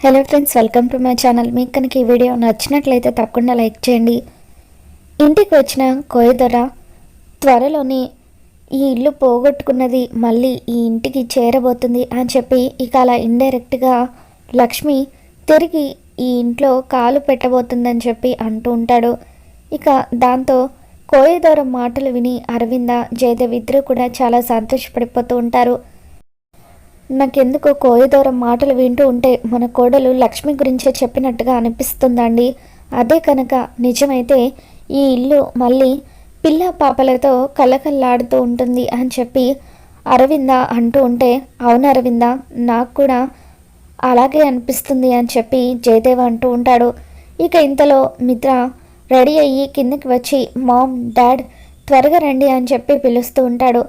Hello friends welcome to my channel మీకు కనుక ఈ వీడియో నచ్చినట్లయితే తప్పకుండా లైక్ చేయండి. ఇంటికి వచ్చిన కోయదొర త్వరలోనే ఈ ఇల్లు పోగొట్టుకున్నది మళ్ళీ ఈ ఇంటికి చేరబోతుంది అని చెప్పి ఇక అలా ఇండైరెక్ట్గా లక్ష్మి తిరిగి ఈ ఇంట్లో కాలు పెట్టబోతుందని చెప్పి అంటూ ఉంటాడు. ఇక దాంతో కోయదొర మాటలు విని అరవింద జయదేవ్ ఇద్దరు కూడా చాలా సంతోషపడిపోతూ ఉంటారు. నాకెందుకో కోయదూరం మాటలు వింటూ ఉంటే మన కోడలు లక్ష్మి గురించే చెప్పినట్టుగా అనిపిస్తుందండి. అదే కనుక నిజమైతే ఈ ఇల్లు మళ్ళీ పిల్ల పాపలతో కలకల్లాడుతూ ఉంటుంది అని చెప్పి అరవింద అంటూ ఉంటే అవును అరవింద నాకు కూడా అలాగే అనిపిస్తుంది అని చెప్పి జయదేవ్ అంటూ ఉంటాడు. ఇక ఇంతలో మిత్ర రెడీ అయ్యి కిందకి వచ్చి మామ్ డాడ్ త్వరగా రండి అని చెప్పి పిలుస్తూ ఉంటాడు.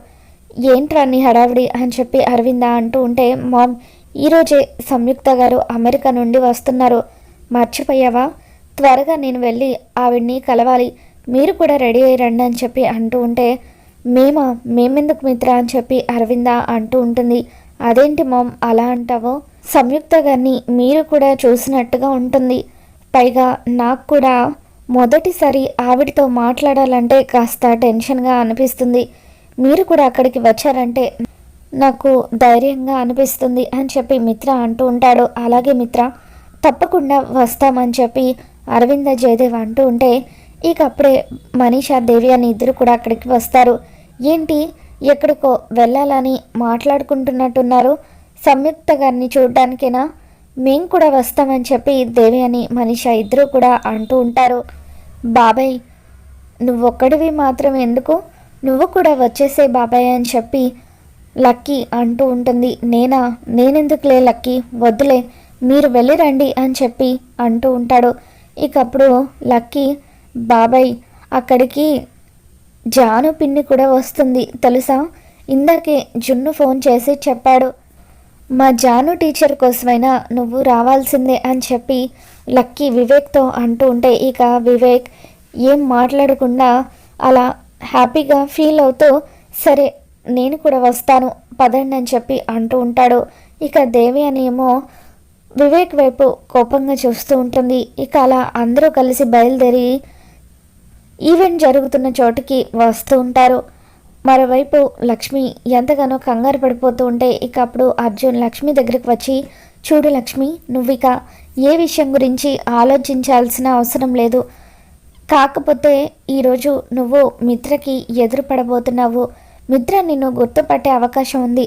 ఏంట్రా నీ హడావిడి? అని చెప్పి అరవింద అంటూ ఉంటే మామ్ ఈరోజే సంయుక్త గారు అమెరికా నుండి వస్తున్నారు. మర్చిపోయావా? త్వరగా నేను వెళ్ళి ఆవిడ్ని కలవాలి. మీరు కూడా రెడీ అయ్యి రండి అని చెప్పి అంటూ ఉంటే మేమా? మేమెందుకు మిత్ర? అని చెప్పి అరవింద అంటూ ఉంటుంది. అదేంటి మామ్ అలా అంటావో? సంయుక్త గారిని మీరు కూడా చూసినట్టుగా ఉంటుంది. పైగా నాకు కూడా మొదటిసారి ఆవిడతో మాట్లాడాలంటే కాస్త టెన్షన్గా అనిపిస్తుంది. మీరు కూడా అక్కడికి వచ్చారంటే నాకు ధైర్యంగా అనిపిస్తుంది అని చెప్పి మిత్ర అంటూ ఉంటాడు. అలాగే మిత్ర తప్పకుండా వస్తామని చెప్పి అరవింద జయదేవ్ అంటూ ఉంటే ఇక అప్పుడే మనీషా దేవి అని ఇద్దరు కూడా అక్కడికి వస్తారు. ఏంటి? ఎక్కడికో వెళ్ళాలని మాట్లాడుకుంటున్నట్టున్నారు. సంయుక్త గారిని చూడడానికేనా? మేం కూడా వస్తామని చెప్పి దేవి అని మనీషా ఇద్దరు కూడా అంటూ ఉంటారు. బాబాయ్ నువ్వొక్కడివి మాత్రం ఎందుకు? నువ్వు కూడా వచ్చేసే బాబాయ్ అని చెప్పి లక్కీ అంటూ ఉంటుంది. నేనా? నేనెందుకులే లక్కీ? వద్దులే మీరు వెళ్ళి రండి అని చెప్పి అంటూ ఉంటాడు. ఇక అప్పుడు లక్కీ బాబాయ్ అక్కడికి జాను పిన్ని కూడా వస్తుంది. తెలుసా? ఇందాకే జున్ను ఫోన్ చేసి చెప్పాడు. మా జాను టీచర్ కోసమైనా నువ్వు రావాల్సిందే అని చెప్పి లక్కీ వివేక్తో అంటూ ఉంటే ఇక వివేక్ ఏం మాట్లాడకుండా అలా హ్యాపీగా ఫీల్ అవుతూ సరే నేను కూడా వస్తాను పదండి అని చెప్పి అంటూ ఉంటాడు. ఇక దేవి అని ఏమో వివేక్ వైపు కోపంగా చూస్తూ ఉంటుంది. ఇక అలా అందరూ కలిసి బయలుదేరి ఈవెంట్ జరుగుతున్న చోటుకి వస్తూ ఉంటారు. మరోవైపు లక్ష్మి ఎంతగానో కంగారు పడిపోతూ ఉంటే ఇక అప్పుడు అర్జున్ లక్ష్మి దగ్గరికి వచ్చి చూడు లక్ష్మి నువ్విక ఏ విషయం గురించి ఆలోచించాల్సిన అవసరం లేదు. కాకపోతే ఈరోజు నువ్వు మిత్రకి ఎదురు పడబోతున్నావు మిత్ర నిన్ను గుర్తుపట్టే అవకాశం ఉంది.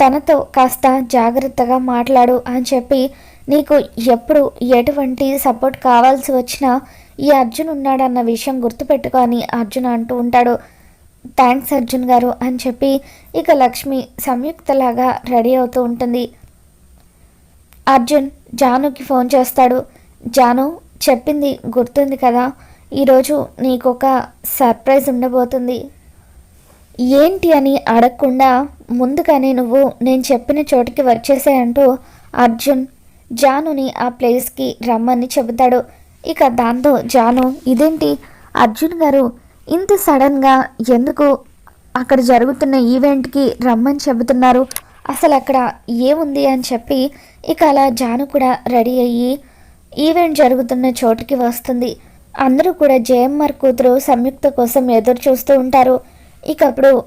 తనతో కాస్త జాగ్రత్తగా మాట్లాడు అని చెప్పి నీకు ఎప్పుడు ఎటువంటి సపోర్ట్ కావాల్సి వచ్చినా ఈ అర్జున్ ఉన్నాడన్న విషయం గుర్తుపెట్టుకొని అర్జున్ అంటూ ఉంటాడు. థ్యాంక్స్ అర్జున్ గారు అని చెప్పి ఇక లక్ష్మి సంయుక్తలాగా రెడీ అవుతూ ఉంటుంది. అర్జున్ జానుకి ఫోన్ చేస్తాడు. జాను చెప్పింది గుర్తుంది కదా. ఈరోజు నీకు ఒక సర్ప్రైజ్ ఉండబోతుంది. ఏంటి అని అడగకుండా ముందుగానే నువ్వు నేను చెప్పిన చోటుకి వచ్చేసాయంటూ అర్జున్ జానుని ఆ ప్లేస్కి రమ్మని చెబుతాడు. ఇక దాంతో జాను ఇదేంటి? అర్జున్ గారు ఇంత సడన్గా ఎందుకు అక్కడ జరుగుతున్న ఈవెంట్కి రమ్మని చెబుతున్నారు? అసలు అక్కడ ఏముంది? అని చెప్పి ఇక అలా జాను కూడా రెడీ అయ్యి ఈవెంట్ జరుగుతున్న చోటుకి వస్తుంది. అందరూ కూడా జేఎంఆర్ కూతురు సంయుక్త కోసం ఎదురు చూస్తూ ఉంటారు. ఇకప్పుడు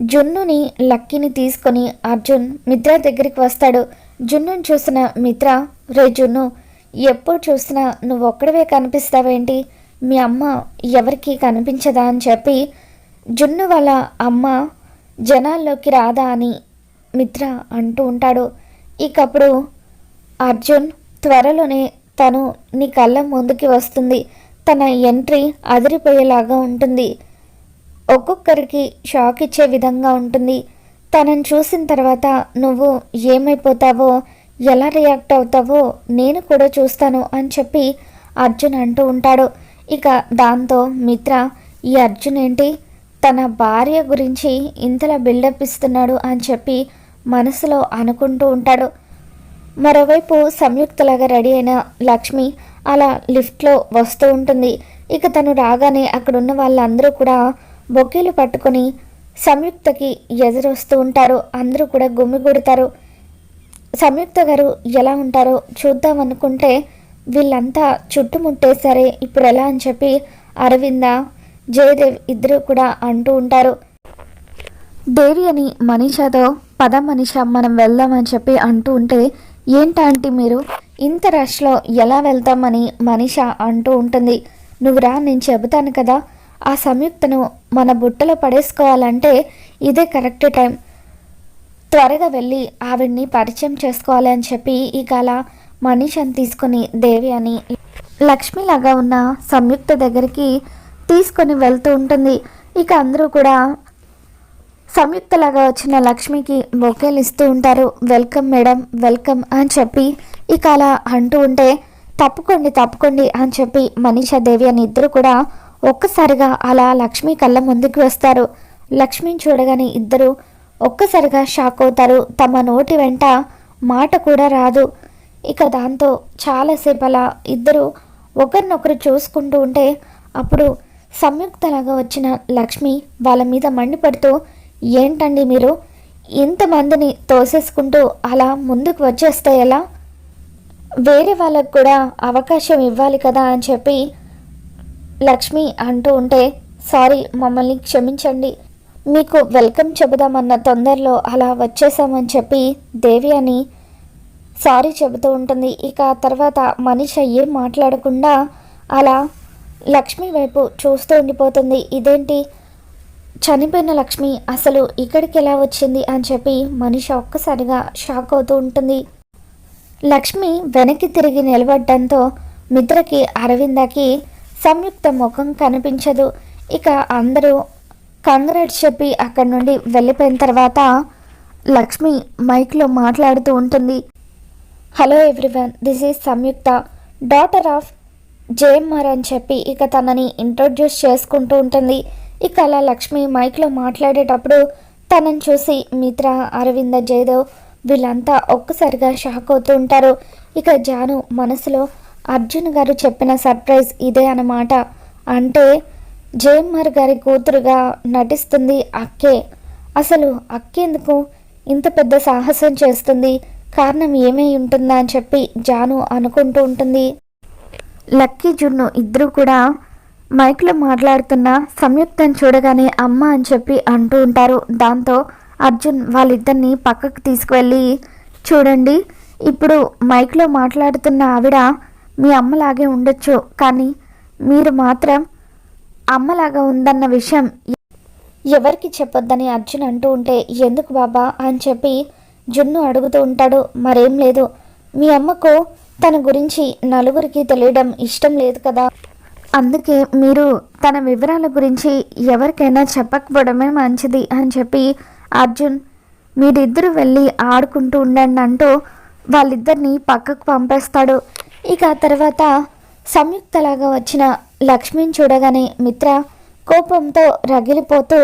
జున్నుని లక్కీని తీసుకొని అర్జున్ మిత్ర దగ్గరికి వస్తాడు. జున్నుని చూసిన మిత్ర రే జున్ను ఎప్పుడు చూసినా నువ్వు ఒక్కడవే కనిపిస్తావేంటి? మీ అమ్మ ఎవరికి కనిపించదా? అని చెప్పి జున్ను వాళ్ళ అమ్మ జనాల్లోకి రాదా? అని మిత్ర అంటూ ఉంటాడు. ఇకప్పుడు అర్జున్ త్వరలోనే తను నీ కళ్ళ ముందుకి వస్తుంది. తన ఎంట్రీ అదిరిపోయేలాగా ఉంటుంది. ఒక్కొక్కరికి షాక్ ఇచ్చే విధంగా ఉంటుంది. తనని చూసిన తర్వాత నువ్వు ఏమైపోతావో ఎలా రియాక్ట్ అవుతావో నేను కూడా చూస్తాను అని చెప్పి అర్జున్ అంటూ ఉంటాడు. ఇక దాంతో మిత్ర ఈ అర్జున్ ఏంటి? తన భార్య గురించి ఇంతలా బిల్డప్ ఇస్తున్నాడు అని చెప్పి మనసులో అనుకుంటూ ఉంటాడు. మరోవైపు సంయుక్తలాగా రెడీ అయిన లక్ష్మి అలా లిఫ్ట్లో వస్తూ ఉంటుంది. ఇక తను రాగానే అక్కడున్న వాళ్ళందరూ కూడా బొకేలు పట్టుకొని సంయుక్తకి ఎదురొస్తూ ఉంటారు. అందరూ కూడా గుమిగూడతారు సంయుక్త గారు ఎలా ఉంటారో చూద్దాం అనుకుంటే వీళ్ళంతా చుట్టుముట్టేసరే ఇప్పుడు ఎలా అని చెప్పి అరవింద జయదేవ్ ఇద్దరు కూడా అంటూ ఉంటారు. దేవి అని మనీషాతో పద మనీష మనం వెళ్దామని చెప్పి అంటూ ఉంటే ఏంటంటే మీరు? ఇంత రష్లో ఎలా వెళ్తామని మనిష అంటూ ఉంటుంది. నువ్వు రా నేను చెబుతాను కదా. ఆ సంయుక్తను మన బుట్టలో పడేసుకోవాలంటే ఇదే కరెక్ట్ టైం. త్వరగా వెళ్ళి ఆవిడ్ని పరిచయం చేసుకోవాలి అని చెప్పి ఇక అలా మనీషని తీసుకుని దేవి అని లక్ష్మిలాగా ఉన్న సంయుక్త దగ్గరికి తీసుకొని వెళ్తూ ఉంటుంది. ఇక అందరూ కూడా సంయుక్తలాగా వచ్చిన లక్ష్మికి బొకేలు ఇస్తూ ఉంటారు. వెల్కమ్ మేడం వెల్కమ్ అని చెప్పి ఇక అలా అంటూ ఉంటే తప్పుకోండి తప్పుకోండి అని చెప్పి మనీషా దేవి అని ఇద్దరు కూడా ఒక్కసారిగా అలా లక్ష్మి కళ్ళ ముందుకు వస్తారు. లక్ష్మిని చూడగానే ఇద్దరు ఒక్కసారిగా షాక్ అవుతారు. తమ నోటి వెంట మాట కూడా రాదు. ఇక దాంతో చాలాసేపు అలా ఇద్దరు ఒకరినొకరు చూసుకుంటూ ఉంటే అప్పుడు సంయుక్తలాగా వచ్చిన లక్ష్మి వాళ్ళ మీద మండిపడుతూ ఏంటండి మీరు? ఇంతమందిని తోసేసుకుంటూ అలా ముందుకు వచ్చేస్తే ఎలా? వేరే వాళ్ళకు కూడా అవకాశం ఇవ్వాలి కదా అని చెప్పి లక్ష్మి అంటూ ఉంటే సారీ మమ్మల్ని క్షమించండి. మీకు వెల్కమ్ చెబుదామన్న తొందరలో అలా వచ్చేసామని చెప్పి దేవి అని సారీ చెబుతూ ఉంటుంది. ఇక ఆ తర్వాత మనిషి ఏం మాట్లాడకుండా అలా లక్ష్మి వైపు చూస్తూ ఉండిపోతుంది. ఇదేంటి? చనిపోయిన లక్ష్మి అసలు ఇక్కడికి ఎలా వచ్చింది అని చెప్పి మనిషి ఒక్కసారిగా షాక్ అవుతూ ఉంటుంది. లక్ష్మి వెనక్కి తిరిగి నిలబడడంతో మిత్రకి అరవిందకి సంయుక్త ముఖం కనిపించదు. ఇక అందరూ కంగ్రాట్స్ చెప్పి అక్కడి నుండి వెళ్ళిపోయిన తర్వాత లక్ష్మి మైక్లో మాట్లాడుతూ ఉంటుంది. Hello everyone this is Samyuktha. Daughter of JMR అని చెప్పి ఇక తనని ఇంట్రొడ్యూస్ చేసుకుంటూ ఉంటుంది. ఇక అలా లక్ష్మి మైక్లో మాట్లాడేటప్పుడు తనని చూసి మిత్ర అరవింద జయదేవ్ వీళ్ళంతా ఒక్కసారిగా షాక్ అవుతూ ఉంటారు. ఇక జాను మనసులో అర్జున్ గారు చెప్పిన సర్ప్రైజ్ ఇదే అన్నమాట. అంటే జయమ్మర్ గారి కూతురుగా నటిస్తుంది అక్కే. అసలు అక్కేందుకు ఇంత పెద్ద సాహసం చేస్తుంది? కారణం ఏమై ఉంటుందా? అని చెప్పి జాను అనుకుంటూ ఉంటుంది. లక్కీ జున్ను ఇద్దరు కూడా మైక్లో మాట్లాడుతున్న సంయుక్తను చూడగానే అమ్మ అని చెప్పి అంటూ ఉంటారు. దాంతో అర్జున్ వాళ్ళిద్దరిని పక్కకు తీసుకువెళ్ళి చూడండి ఇప్పుడు మైక్లో మాట్లాడుతున్న ఆవిడ మీ అమ్మలాగే ఉండొచ్చు కానీ మీరు మాత్రం అమ్మలాగా ఉందన్న విషయం ఎవరికి చెప్పొద్దని అర్జున్ అంటూ ఉంటే ఎందుకు బాబా? అని చెప్పి జున్ను అడుగుతూ ఉంటాడు. మరేం లేదు మీ అమ్మకు తన గురించి నలుగురికి తెలియడం ఇష్టం లేదు కదా. అందుకే మీరు తన వివరాల గురించి ఎవరికైనా చెప్పకపోవడమే మంచిది అని చెప్పి అర్జున్ మీరిద్దరు వెళ్ళి ఆడుకుంటూ ఉండండి అంటూ వాళ్ళిద్దరిని పక్కకు పంపేస్తాడు. ఇక తర్వాత సంయుక్తలాగా వచ్చిన లక్ష్మిని చూడగానే మిత్ర కోపంతో రగిలిపోతూ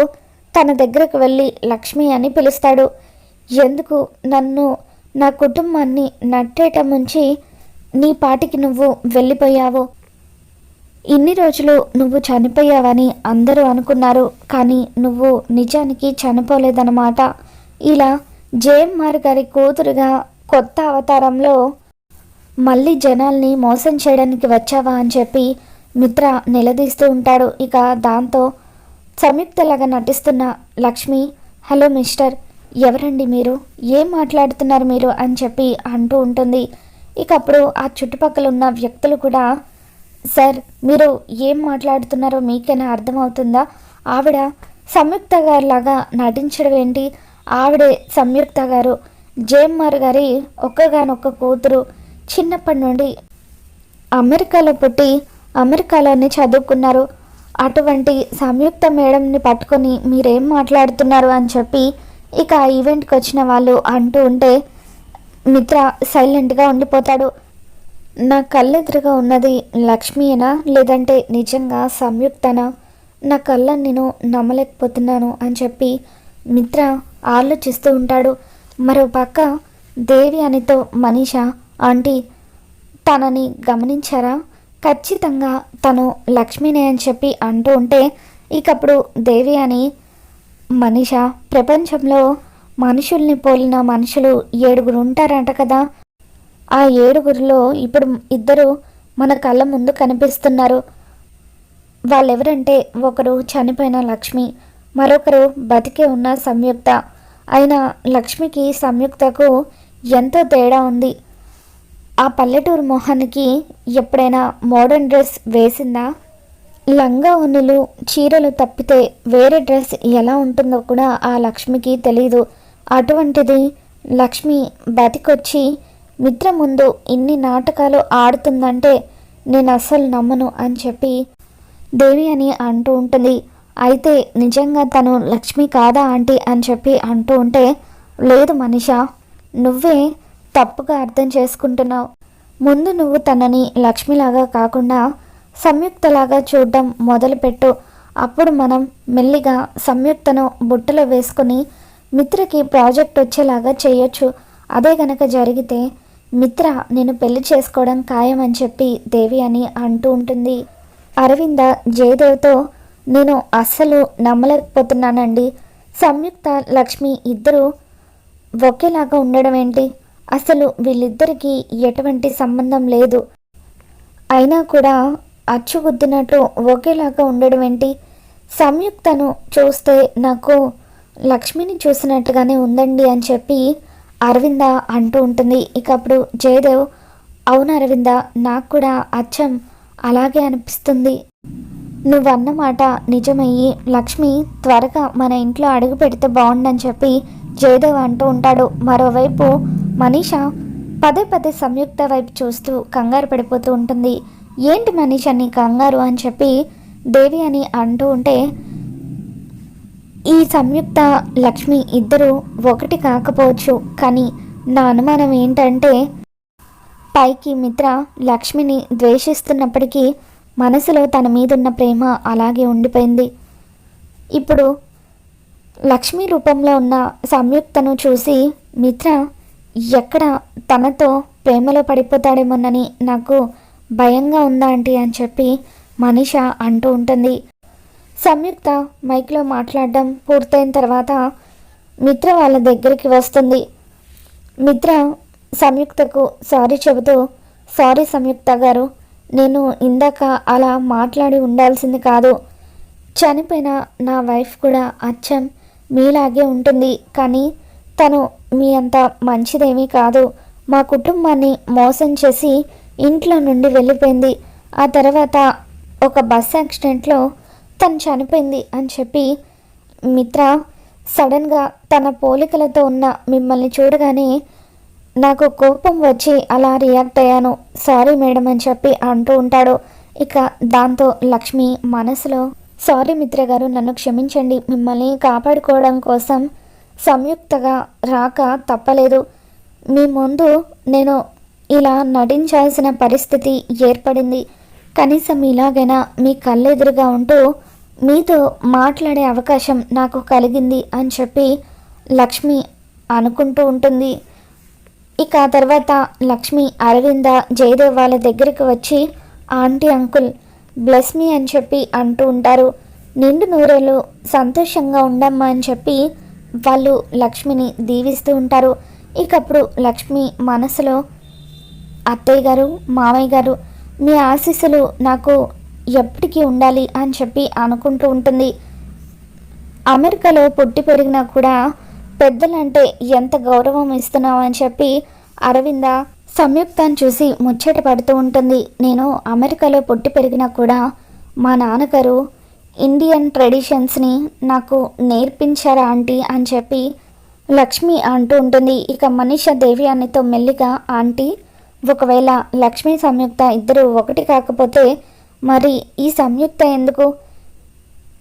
తన దగ్గరకు వెళ్ళి లక్ష్మి అని పిలుస్తాడు. ఎందుకు? నన్ను నా కుటుంబాన్ని నట్టేట ముంచి నీ పాటికి నువ్వు వెళ్ళిపోయావు. ఇన్ని రోజులు నువ్వు చనిపోయావని అందరూ అనుకున్నారు కానీ నువ్వు నిజానికి చనిపోలేదన్నమాట. ఇలా జేఎంఆర్ గారి కూతురుగా కొత్త అవతారంలో మళ్ళీ జనాల్ని మోసం చేయడానికి వచ్చావా అని చెప్పి మిత్ర నిలదీస్తూ ఉంటాడు. ఇక దాంతో సంయుక్తలాగా నటిస్తున్న లక్ష్మి హలో మిస్టర్ ఎవరండి మీరు? ఏం మాట్లాడుతున్నారు మీరు? అని చెప్పి అంటూ ఉంటుంది. ఇక అప్పుడు ఆ చుట్టుపక్కల ఉన్న వ్యక్తులు కూడా సార్ మీరు ఏం మాట్లాడుతున్నారో మీకైనా అర్థమవుతుందా? ఆవిడ సంయుక్త గారిలాగా నటించడం ఏంటి? ఆవిడే సంయుక్త గారు. జేఎంఆర్ గారి ఒక్కగానొక్క కూతురు చిన్నప్పటి నుండి అమెరికాలో పుట్టి అమెరికాలోనే చదువుకున్నారు. అటువంటి సంయుక్త మేడంని పట్టుకొని మీరేం మాట్లాడుతున్నారు అని చెప్పి ఇక ఆ ఈవెంట్కి వచ్చిన వాళ్ళు అంటూ ఉంటే మిత్ర సైలెంట్గా ఉండిపోతాడు. నా కళ్ళెదురుగా ఉన్నది లక్ష్మీనా లేదంటే నిజంగా సంయుక్తనా? నా కళ్ళ నేను నమ్మలేకపోతున్నాను అని చెప్పి మిత్ర ఆలోచిస్తూ ఉంటాడు. మరో పక్క దేవి అనితో మనీష ఆంటీ తనని గమనించారా? ఖచ్చితంగా తను లక్ష్మినే అని చెప్పి అంటూ ఉంటే ఇకప్పుడు దేవి అని మనిష ప్రపంచంలో మనుషుల్ని పోలిన మనుషులు ఏడుగురు ఉంటారంట కదా. ఆ ఏడుగురిలో ఇప్పుడు ఇద్దరు మన కళ్ళ ముందు కనిపిస్తున్నారు. వాళ్ళెవరంటే ఒకరు చనిపోయిన లక్ష్మి మరొకరు బతికే ఉన్న సంయుక్త. అయిన లక్ష్మికి సంయుక్తకు ఎంతో తేడా ఉంది. ఆ పల్లెటూరు మొహానికి ఎప్పుడైనా మోడర్న్ డ్రెస్ వేసిందా? లంగా ఉన్నులు చీరలు తప్పితే వేరే డ్రెస్ ఎలా ఉంటుందో కూడా ఆ లక్ష్మికి తెలీదు. అటువంటిది లక్ష్మి బతికొచ్చి మిత్ర ముందు ఇన్ని నాటకాలు ఆడుతుందంటే నేను అస్సలు నమ్మను అని చెప్పి దేవి అని అంటూ ఉంటుంది. అయితే నిజంగా తను లక్ష్మి కాదా ఆంటీ అని చెప్పి అంటూ ఉంటే లేదు మనిష నువ్వే తప్పుగా అర్థం చేసుకుంటున్నావు. ముందు నువ్వు తనని లక్ష్మిలాగా కాకుండా సంయుక్తలాగా చూడడం మొదలుపెట్టు. అప్పుడు మనం మెల్లిగా సంయుక్తను బుట్టలో వేసుకొని మిత్రకి ప్రాజెక్ట్ వచ్చేలాగా చేయొచ్చు. అదే గనక జరిగితే మిత్ర నేను పెళ్ళి చేసుకోవడం ఖాయం అని చెప్పి దేవి అని అంటూ ఉంటుంది. అరవింద జయదేవ్తో నేను అస్సలు నమ్మలేకపోతున్నానండి. సంయుక్త లక్ష్మి ఇద్దరు ఒకేలాగా ఉండడం ఏంటి? అసలు వీళ్ళిద్దరికీ ఎటువంటి సంబంధం లేదు. అయినా కూడా అచ్చుగుద్దినట్టు ఒకేలాగా ఉండడం ఏంటి? సంయుక్తను చూస్తే నాకు లక్ష్మిని చూసినట్టుగానే ఉందండి అని చెప్పి అరవింద అంటూ ఉంటుంది. ఇక అప్పుడు జయదేవ్ అవును అరవింద నాకు కూడా అచ్చం అలాగే అనిపిస్తుంది. నువ్వన్న మాట నిజమయ్యి లక్ష్మి త్వరగా మన ఇంట్లో అడుగు పెడితే బాగుండని చెప్పి జయదేవ్ అంటూ ఉంటాడు. మరోవైపు మనీష పదే పదే సంయుక్త వైపు చూస్తూ కంగారు పడిపోతూ ఉంటుంది. ఏంటి మనీష నీ కంగారు? అని చెప్పి దేవి అని అంటూ ఉంటే ఈ సంయుక్త లక్ష్మి ఇద్దరు ఒకటి కాకపోవచ్చు కానీ నా అనుమానం ఏంటంటే పైకి మిత్ర లక్ష్మిని ద్వేషిస్తున్నప్పటికీ మనసులో తన మీదున్న ప్రేమ అలాగే ఉండిపోయింది. ఇప్పుడు లక్ష్మి రూపంలో ఉన్న సంయుక్తను చూసి మిత్ర ఎక్కడ తనతో ప్రేమలో పడిపోతాడేమోనని నాకు భయంగా ఉందా ఆంటీ అని చెప్పి మనిష అంటూ ఉంటుంది. సంయుక్త మైక్లో మాట్లాడడం పూర్తయిన తర్వాత మిత్ర వాళ్ళ దగ్గరికి వస్తుంది. మిత్ర సంయుక్తకు సారీ చెబుతూ సారీ సంయుక్త గారు నేను ఇందాక అలా మాట్లాడి ఉండాల్సింది కాదు. చనిపోయిన నా వైఫ్ కూడా అచ్చం మీలాగే ఉంటుంది. కానీ తను మీ అంత మంచిదేమీ కాదు. మా కుటుంబాన్ని మోసం చేసి ఇంట్లో నుండి వెళ్ళిపోయింది. ఆ తర్వాత ఒక బస్ యాక్సిడెంట్లో తను చనిపోయింది అని చెప్పి మిత్ర సడన్గా తన పోలికలతో ఉన్న మిమ్మల్ని చూడగానే నాకు కోపం వచ్చి అలా రియాక్ట్ అయ్యాను. సారీ మేడం అని చెప్పి అంటూ ఉంటాడు. ఇక దాంతో లక్ష్మి మనసులో సారీ మిత్ర గారు నన్ను క్షమించండి. మిమ్మల్ని కాపాడుకోవడం కోసం సంయుక్తగా రాక తప్పలేదు. మీ ముందు నేను ఇలా నటించాల్సిన పరిస్థితి ఏర్పడింది. కనీసం ఇలాగైనా మీ కళ్ళెదురుగా ఉంటూ మీతో మాట్లాడే అవకాశం నాకు కలిగింది అని చెప్పి లక్ష్మి అనుకుంటూ ఉంటుంది. ఇక ఆ తర్వాత లక్ష్మి అరవింద జయదేవ్ వాళ్ళ దగ్గరికి వచ్చి ఆంటీ అంకుల్ బ్లెస్ మీ అని చెప్పి అంటూ ఉంటారు. నిండు నూరేళ్ళు సంతోషంగా ఉండమ్మా అని చెప్పి వాళ్ళు లక్ష్మిని దీవిస్తూ ఉంటారు. ఇకప్పుడు లక్ష్మి మనసులో అత్తయ్య గారు మామయ్య గారు మీ ఆశీస్సులు నాకు ఎప్పటికీ ఉండాలి అని చెప్పి అనుకుంటూ ఉంటుంది. అమెరికాలో పుట్టి పెరిగినా కూడా పెద్దలంటే ఎంత గౌరవం ఇస్తున్నావు అని చెప్పి అరవింద సంయుక్తాన్ని చూసి ముచ్చట పడుతూ ఉంటుంది. నేను అమెరికాలో పుట్టి పెరిగినా కూడా మా నాన్నగారు ఇండియన్ ట్రెడిషన్స్ని నాకు నేర్పించారా ఆంటీ అని చెప్పి లక్ష్మి అంటూ ఉంటుంది. ఇక మనీష దేవి అనితో మెల్లిగా ఆంటీ ఒకవేళ లక్ష్మి సంయుక్త ఇద్దరు ఒకటి కాకపోతే మరి ఈ సంయుక్త ఎందుకు?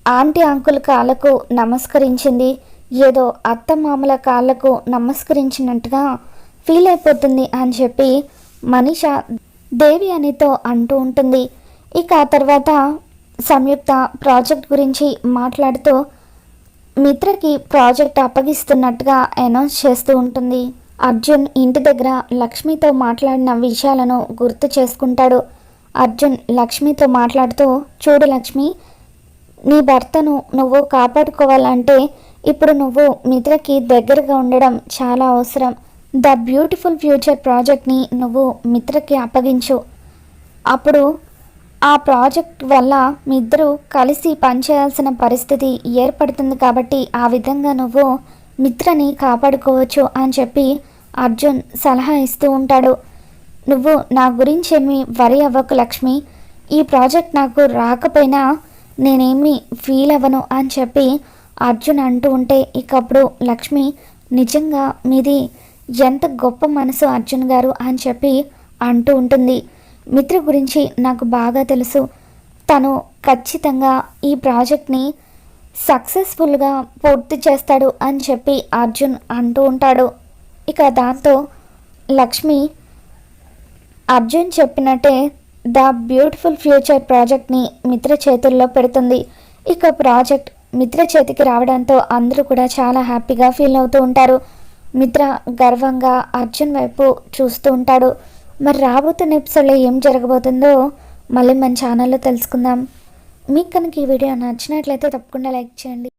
ఆంటీ అంకుల్ కాళ్ళకు నమస్కరించింది. ఏదో అత్త మామల కాళ్ళకు నమస్కరించినట్టుగా ఫీల్ అయిపోతుంది అని చెప్పి మనిష దేవి అనితో అంటూ ఉంటుంది. ఇక ఆ తర్వాత సంయుక్త ప్రాజెక్ట్ గురించి మాట్లాడుతూ మిత్రకి ప్రాజెక్ట్ అప్పగిస్తున్నట్టుగా అనౌన్స్ చేస్తూ ఉంటుంది. అర్జున్ ఇంటి దగ్గర లక్ష్మితో మాట్లాడిన విషయాలను గుర్తు చేసుకుంటాడు. అర్జున్ లక్ష్మితో మాట్లాడుతూ చూడు లక్ష్మి నీ భర్తను నువ్వు కాపాడుకోవాలంటే ఇప్పుడు నువ్వు మిత్రకి దగ్గరగా ఉండడం చాలా అవసరం. ద బ్యూటిఫుల్ ఫ్యూచర్ ప్రాజెక్ట్ని నువ్వు మిత్రకి అప్పగించు. అప్పుడు ఆ ప్రాజెక్ట్ వల్ల మీ ఇద్దరు కలిసి పనిచేయాల్సిన పరిస్థితి ఏర్పడుతుంది కాబట్టి ఆ విధంగా నువ్వు మిత్రని కాపాడుకోవచ్చు అని చెప్పి అర్జున్ సలహా ఇస్తూ ఉంటాడు. నువ్వు నా గురించి ఏమి వరి అవ్వకు లక్ష్మి. ఈ ప్రాజెక్ట్ నాకు రాకపోయినా నేనేమి ఫీల్ అవ్వను అని చెప్పి అర్జున్ అంటూ ఉంటే ఇకప్పుడు లక్ష్మి నిజంగా మీది ఎంత గొప్ప మనసు అర్జున్ గారు అని చెప్పి అంటూ ఉంటుంది. మిత్ర గురించి నాకు బాగా తెలుసు. తను ఖచ్చితంగా ఈ ప్రాజెక్ట్ని సక్సెస్ఫుల్గా పూర్తి చేస్తాడు అని చెప్పి అర్జున్ అంటూ ఉంటాడు. ఇక దాంతో లక్ష్మి అర్జున్ చెప్పినట్టే ద బ్యూటిఫుల్ ఫ్యూచర్ ప్రాజెక్ట్ని మిత్ర చేతుల్లో పెడుతుంది. ఇక ప్రాజెక్ట్ మిత్ర చేతికి రావడంతో అందరూ కూడా చాలా హ్యాపీగా ఫీల్ అవుతూ ఉంటారు. మిత్ర గర్వంగా అర్జున్ వైపు చూస్తూ ఉంటాడు. మరి రాబోతున్న ఎపిసోడ్లో ఏం జరగబోతుందో మళ్ళీ మన ఛానల్లో తెలుసుకుందాం. మీకు కనుక ఈ వీడియో నచ్చినట్లయితే తప్పకుండా లైక్ చేయండి.